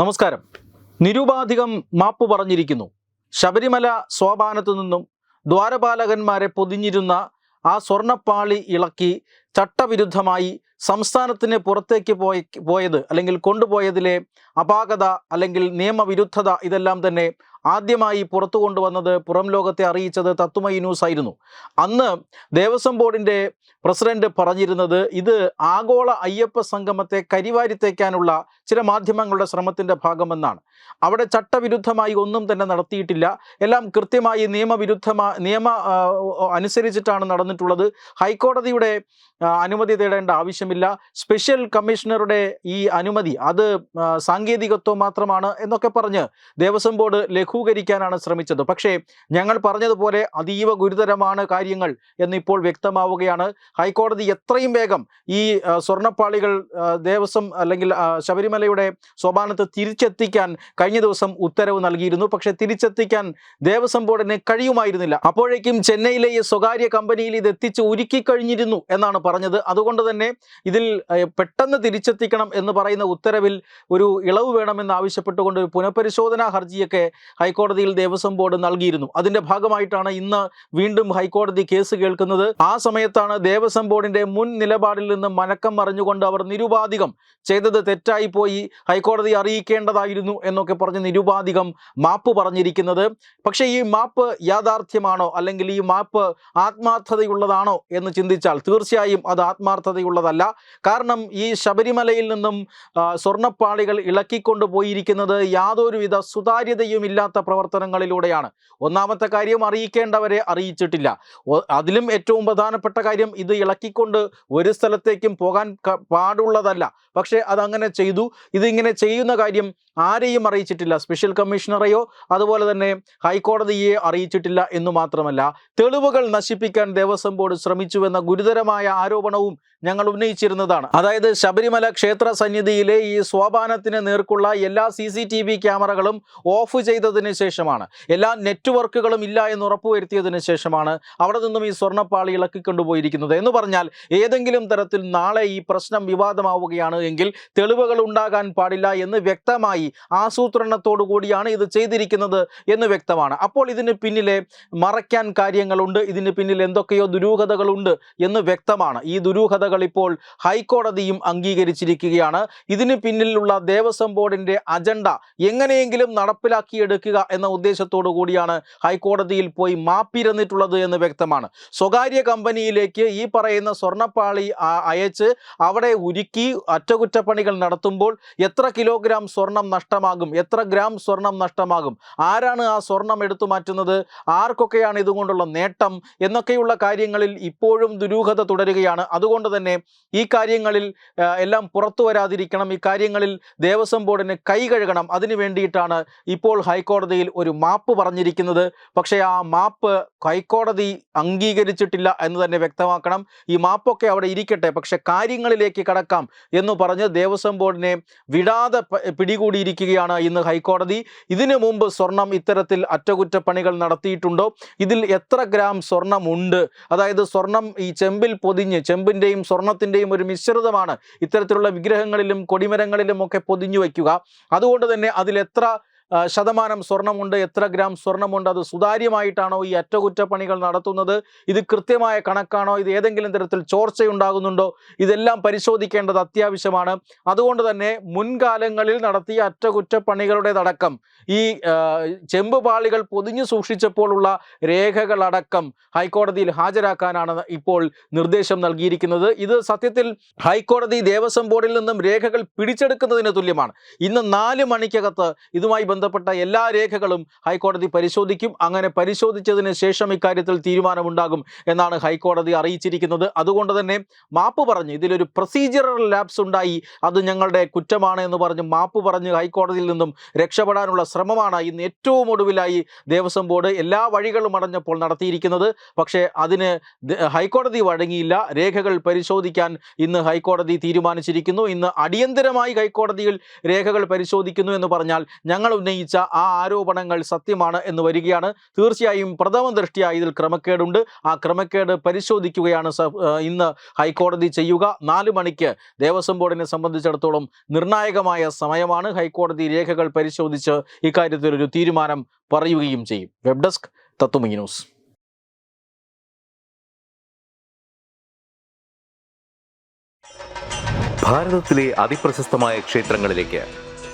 നമസ്കാരം. നിരുപാധികം മാപ്പ് പറഞ്ഞിരിക്കുന്നു. ശബരിമല സോപാനത്തു നിന്നും ദ്വാരപാലകന്മാരെ പൊതിഞ്ഞിരുന്ന ആ സ്വർണപ്പാളി ഇളക്കി ചട്ടവിരുദ്ധമായി സംസ്ഥാനത്തിന് പുറത്തേക്ക് പോയ പോയത് അല്ലെങ്കിൽ കൊണ്ടുപോയതിലെ അപാകത അല്ലെങ്കിൽ നിയമവിരുദ്ധത ഇതെല്ലാം തന്നെ ആദ്യമായി പുറത്തു കൊണ്ടുവന്നത് പുറം ലോകത്തെ അറിയിച്ചത് തത്തുമൈ ന്യൂസ് ആയിരുന്നു. അന്ന് ദേവസ്വം ബോർഡിന്റെ പ്രസിഡന്റ് പറഞ്ഞിരുന്നത് ഇത് ആഗോള അയ്യപ്പ സംഗമത്തെ കരിവാരിത്തേക്കാനുള്ള ചില മാധ്യമങ്ങളുടെ ശ്രമത്തിന്റെ ഭാഗമെന്നാണ്. അവിടെ ചട്ടവിരുദ്ധമായി ഒന്നും തന്നെ നടത്തിയിട്ടില്ല. എല്ലാം കൃത്യമായി നിയമവിരുദ്ധമാ നിയമ അനുസരിച്ചിട്ടാണ് നടന്നിട്ടുള്ളത്. ഹൈക്കോടതിയുടെ അനുമതി തേടേണ്ട ആവശ്യമില്ല. സ്പെഷ്യൽ കമ്മീഷണറുടെ ഈ അനുമതി അത് സാങ്കേതികത്വം മാത്രമാണ് എന്നൊക്കെ പറഞ്ഞ് ദേവസ്വം ബോർഡ് ലഘൂകരിക്കാനാണ് ശ്രമിച്ചത്. പക്ഷേ ഞങ്ങൾ പറഞ്ഞതുപോലെ അതീവ ഗുരുതരമാണ് കാര്യങ്ങൾ എന്നിപ്പോൾ വ്യക്തമാവുകയാണ്. ഹൈക്കോടതി എത്രയും വേഗം ഈ സ്വർണപ്പാളികൾ ദേവസ്വം അല്ലെങ്കിൽ ശബരിമലയുടെ സോപാനത്ത് തിരിച്ചെത്തിക്കാൻ കഴിഞ്ഞ ദിവസം ഉത്തരവ് നൽകിയിരുന്നു. പക്ഷെ തിരിച്ചെത്തിക്കാൻ ദേവസ്വം ബോർഡിന് കഴിയുമായിരുന്നില്ല. അപ്പോഴേക്കും ചെന്നൈയിലെ ഈ സ്വകാര്യ കമ്പനിയിൽ ഇത് എത്തിച്ച് ഒരുക്കി കഴിഞ്ഞിരുന്നു എന്നാണ് പറഞ്ഞത്. അതുകൊണ്ട് തന്നെ ഇതിൽ പെട്ടെന്ന് തിരിച്ചെത്തിക്കണം എന്ന് പറയുന്ന ഉത്തരവിൽ ഒരു ഇളവ് വേണമെന്ന് ആവശ്യപ്പെട്ടുകൊണ്ട് ഒരു പുനഃപരിശോധനാ ഹർജിയൊക്കെ ഹൈക്കോടതിയിൽ ദേവസ്വം ബോർഡ് നൽകിയിരുന്നു. അതിന്റെ ഭാഗമായിട്ടാണ് ഇന്ന് വീണ്ടും ഹൈക്കോടതി കേസ് കേൾക്കുന്നത്. ആ സമയത്താണ് ദേവസ്വം ബോർഡിന്റെ മുൻ നിലപാടിൽ നിന്ന് മനക്കം മറിഞ്ഞുകൊണ്ട് അവർ നിരുപാധികം ചെയ്തത് തെറ്റായി പോയി ഹൈക്കോടതി അറിയിക്കേണ്ടതായിരുന്നു എന്നൊക്കെ പറഞ്ഞ് നിരുപാധികം മാപ്പ് പറഞ്ഞിരിക്കുന്നത്. പക്ഷേ ഈ മാപ്പ് യാഥാർത്ഥ്യമാണോ അല്ലെങ്കിൽ ഈ മാപ്പ് ആത്മാർത്ഥതയുള്ളതാണോ എന്ന് ചിന്തിച്ചാൽ തീർച്ചയായും അത് ആത്മാർത്ഥതയുള്ളതല്ല. കാരണം ഈ ശബരിമലയിൽ നിന്നും സ്വർണപ്പാളികൾ ഇളക്കിക്കൊണ്ട് പോയിരിക്കുന്നത് യാതൊരുവിധ സുതാര്യതയും ഇല്ലാത്ത പ്രവർത്തനങ്ങളിലൂടെയാണ്. ഒന്നാമത്തെ കാര്യം അറിയിക്കേണ്ടവരെ അറിയിച്ചിട്ടില്ല. അതിലും ഏറ്റവും പ്രധാനപ്പെട്ട കാര്യം ഇത് ഇളക്കിക്കൊണ്ട് ഒരു സ്ഥലത്തേക്കും പോകാൻ പാടുള്ളതല്ല. പക്ഷേ അതങ്ങനെ ചെയ്തു. ഇതിങ്ങനെ ചെയ്യുന്ന കാര്യം ആരെയും അറിയിച്ചിട്ടില്ല. സ്പെഷ്യൽ കമ്മീഷണറെയോ അതുപോലെ തന്നെ ഹൈക്കോടതിയെ അറിയിച്ചിട്ടില്ല എന്ന് മാത്രമല്ല തെളിവുകൾ നശിപ്പിക്കാൻ ദേവസ്വം ബോർഡ് ശ്രമിച്ചുവെന്ന ഗുരുതരമായ ആരോപണവും ഞങ്ങൾ ഉന്നയിച്ചിരുന്നതാണ്. അതായത് ശബരിമല ക്ഷേത്ര സന്നിധിയിലെ ഈ സോപാനത്തിന് നേർക്കുള്ള എല്ലാ സി സി ടി വി ക്യാമറകളും ഓഫ് ചെയ്തതിന് ശേഷമാണ്. എല്ലാ നെറ്റ്വർക്കുകളും ഇല്ല എന്ന് ഉറപ്പുവരുത്തിയതിന് ശേഷമാണ് അവിടെ നിന്നും ഈ സ്വർണപ്പാളി ഇളക്കിക്കൊണ്ടുപോയിരിക്കുന്നത് എന്ന് പറഞ്ഞാൽ ഏതെങ്കിലും തരത്തിൽ നാളെ ഈ പ്രശ്നം വിവാദമാവുകയാണ് എങ്കിൽ തെളിവുകൾ ഉണ്ടാകാൻ പാടില്ല എന്ന് വ്യക്തമായി ആസൂത്രണത്തോടു കൂടിയാണ് ഇത് ചെയ്തിരിക്കുന്നത് എന്ന് വ്യക്തമാണ്. അപ്പോൾ ഇതിന് പിന്നിലെ മറയ്ക്കാൻ കാര്യങ്ങളുണ്ട് ഇതിന് പിന്നിൽ എന്തൊക്കെയോ ദുരൂഹതകളുണ്ട് എന്ന് വ്യക്തമാണ്. ഈ ദുരൂഹതകൾ ഇപ്പോൾ ഹൈക്കോടതിയും അംഗീകരിച്ചിരിക്കുകയാണ്. ഇതിന് പിന്നിലുള്ള ദേവസ്വം ബോർഡിന്റെ അജണ്ട എങ്ങനെയെങ്കിലും നടപ്പിലാക്കിയെടുക്കുക എന്ന ഉദ്ദേശത്തോടു കൂടിയാണ് ഹൈക്കോടതിയിൽ പോയി മാപ്പിരന്നിട്ടുള്ളത് എന്ന് വ്യക്തമാണ്. സ്വകാര്യ കമ്പനിയിലേക്ക് ഈ പറയുന്ന സ്വർണപ്പാളി അയച്ച് അവിടെ ഉരുക്കി അറ്റകുറ്റപ്പണികൾ നടത്തുമ്പോൾ എത്ര കിലോഗ്രാം സ്വർണം നഷ്ടമാകും? എത്ര ഗ്രാം സ്വർണം നഷ്ടമാകും? ആരാണ് ആ സ്വർണം എടുത്തു മാറ്റുന്നത്? ആർക്കൊക്കെയാണ് ഇതുകൊണ്ടുള്ള നേട്ടം? എന്നൊക്കെയുള്ള കാര്യങ്ങളിൽ ഇപ്പോഴും ദുരൂഹത തുടരുകയാണ്. അതുകൊണ്ട് തന്നെ ഈ കാര്യങ്ങളിൽ എല്ലാം പുറത്തു വരാതിരിക്കണം ഈ കാര്യങ്ങളിൽ ദേവസ്വം ബോർഡിന് കൈ കഴുകണം. അതിനു വേണ്ടിയിട്ടാണ് ഇപ്പോൾ ഹൈക്കോടതിയിൽ ഒരു മാപ്പ് പറഞ്ഞിരിക്കുന്നത്. പക്ഷേ ആ മാപ്പ് ഹൈക്കോടതി അംഗീകരിച്ചിട്ടില്ല എന്ന് തന്നെ വ്യക്തമാക്കണം. ഈ മാപ്പൊക്കെ അവിടെ ഇരിക്കട്ടെ പക്ഷേ കാര്യങ്ങളിലേക്ക് കടക്കാം എന്ന് പറഞ്ഞ് ദേവസ്വം ബോർഡിനെ വിടാതെ പിടികൂടിയിരിക്കുകയാണ് ഇന്ന് ഹൈക്കോടതി. ഇതിനു മുമ്പ് സ്വർണം ഇത്തരത്തിൽ അറ്റകുറ്റപ്പണികൾ നടത്തിയിട്ടുണ്ടോ? ഇതിൽ എത്ര ഗ്രാം സ്വർണമുണ്ട്? അതായത് സ്വർണം ഈ ചെമ്പിൽ പൊതിഞ്ഞ് ചെമ്പിന്റെയും സ്വർണത്തിന്റെയും ഒരു മിശ്രിതമാണ്. ഇത്തരത്തിലുള്ള വിഗ്രഹങ്ങളിലും കൊടിമരങ്ങളിലും ഒക്കെ പൊതിഞ്ഞു വയ്ക്കുക. അതുകൊണ്ട് തന്നെ അതിലെത്ര ശതമാനം സ്വർണമുണ്ട് എത്ര ഗ്രാം സ്വർണമുണ്ട് അത് സുതാര്യമായിട്ടാണോ ഈ അറ്റകുറ്റപ്പണികൾ നടത്തുന്നത്? ഇത് കൃത്യമായ കണക്കാണോ? ഇത് ഏതെങ്കിലും തരത്തിൽ ചോർച്ചയുണ്ടാകുന്നുണ്ടോ? ഇതെല്ലാം പരിശോധിക്കേണ്ടത് അത്യാവശ്യമാണ്. അതുകൊണ്ട് തന്നെ മുൻകാലങ്ങളിൽ നടത്തിയ അറ്റകുറ്റപ്പണികളുടേതടക്കം ഈ ചെമ്പ് പാളികൾ പൊതിഞ്ഞു സൂക്ഷിച്ചപ്പോഴുള്ള രേഖകളടക്കം ഹൈക്കോടതിയിൽ ഹാജരാക്കാനാണ് ഇപ്പോൾ നിർദ്ദേശം നൽകിയിരിക്കുന്നത്. ഇത് സത്യത്തിൽ ഹൈക്കോടതി ദേവസ്വം ബോർഡിൽ നിന്നും രേഖകൾ പിടിച്ചെടുക്കുന്നതിന് തുല്യമാണ്. ഇന്ന് നാല് മണിക്കകത്ത് ഇതുമായി ബന്ധപ്പെട്ട എല്ലാ രേഖകളും ഹൈക്കോടതി പരിശോധിക്കും. അങ്ങനെ പരിശോധിച്ചതിന് ശേഷം ഇക്കാര്യത്തിൽ തീരുമാനമുണ്ടാകും എന്നാണ് ഹൈക്കോടതി അറിയിച്ചിരിക്കുന്നത്. അതുകൊണ്ട് തന്നെ മാപ്പ് പറഞ്ഞ് ഇതിലൊരു പ്രൊസീജിയറൽ ലാപ്സ് ഉണ്ടായി. അത് ഞങ്ങളുടെ കുറ്റമാണ് എന്ന് പറഞ്ഞ് മാപ്പ് പറഞ്ഞ് ഹൈക്കോടതിയിൽ നിന്നും രക്ഷപ്പെടാനുള്ള ശ്രമമാണ് ഇന്ന് ഏറ്റവും ഒടുവിലായി ദേവസ്വം ബോർഡ് എല്ലാ വഴികളും അടഞ്ഞപ്പോൾ നടത്തിയിരിക്കുന്നത്. പക്ഷേ അതിന് ഹൈക്കോടതി വഴങ്ങിയില്ല. രേഖകൾ പരിശോധിക്കാൻ ഇന്ന് ഹൈക്കോടതി തീരുമാനിച്ചിരിക്കുന്നു. ഇന്ന് അടിയന്തരമായി ഹൈക്കോടതിയിൽ രേഖകൾ പരിശോധിക്കുന്നു എന്ന് പറഞ്ഞാൽ ഞങ്ങൾ ഉന്നയിച്ച ആ ആരോപണങ്ങൾ സത്യമാണ് എന്ന് വരികയാണ്. തീർച്ചയായും പ്രഥമ ദൃഷ്ടിയ ഇതിൽ ക്രമക്കേടുണ്ട്. ആ ക്രമക്കേട് പരിശോധിക്കുകയാണ് ഇന്ന് ഹൈക്കോടതി ചെയ്യുക. നാല് മണിക്ക് ദേവസ്വം ബോർഡിനെ സംബന്ധിച്ചിടത്തോളം നിർണായകമായ സമയമാണ്. ഹൈക്കോടതി രേഖകൾ പരിശോധിച്ച് ഇക്കാര്യത്തിൽ ഒരു തീരുമാനം പറയുകയും ചെയ്യും. വെബ് ഡെസ്ക് തത്വമി ന്യൂസ്. ഭാരതത്തിലെ ക്ഷേത്രങ്ങളിലേക്ക്